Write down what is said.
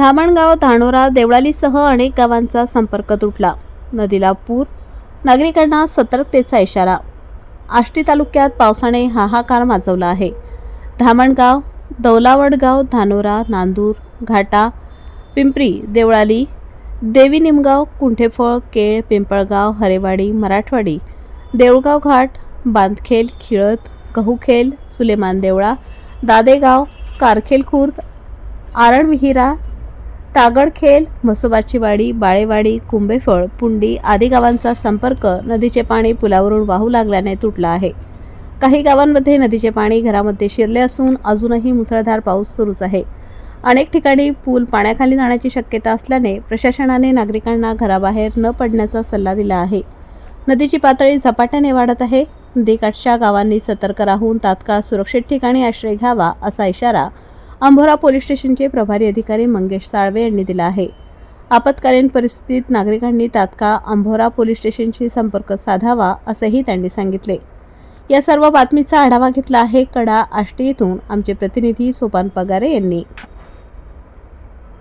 धामणगाव धानोरा देवळालीसह अनेक गावांचा संपर्क तुटला. नदीला पूर नागरिकांना सतर्कतेचा इशारा. आष्टी तालुक्यात पावसाने हाहाकार माजवला आहे. धामणगाव दौलावडगाव धानोरा नांदूर घाटा पिंपरी देवळाली देवी निमगाव कुंठेफळ केळ पिंपळगाव हरेवाडी मराठवाडी देऊळगाव घाट बांधखेल खिळत गहूखेल सुलेमान देवळा दादेगाव कारखेल खुर्द आरणविहिरा तागडखेल म्हसोबाची वाडी बाळेवाडी कुंभेफळ पुंडी आदी गावांचा संपर्क नदीचे पाणी पुलावरून वाहू लागल्याने तुटला आहे. काही गावांमध्ये नदीचे पाणी घरामध्ये शिरले असून अजूनही मुसळधार पाऊस सुरूच आहे. अनेक ठिकाणी पूल पाण्याखाली जाण्याची शक्यता असल्याने प्रशासनाने नागरिकांना घराबाहेर न पडण्याचा सल्ला दिला आहे. नदीची पातळी झपाट्याने वाढत आहे. नदीकाठच्या गावांनी सतर्क राहून तात्काळ सुरक्षित ठिकाणी आश्रय घ्यावा असा इशारा अंभोरा पोलीस स्टेशनचे प्रभारी अधिकारी मंगेश साळवे यांनी दिला आहे. आपत्कालीन परिस्थितीत नागरिकांनी तात्काळ अंभोरा पोलीस स्टेशनशी संपर्क साधावा असंही त्यांनी सांगितले. या सर्व बातमीचा आढावा घेतला आहे कडा आष्टी येथून. आमचे प्रतिनिधी सोपान पगारे यांनी.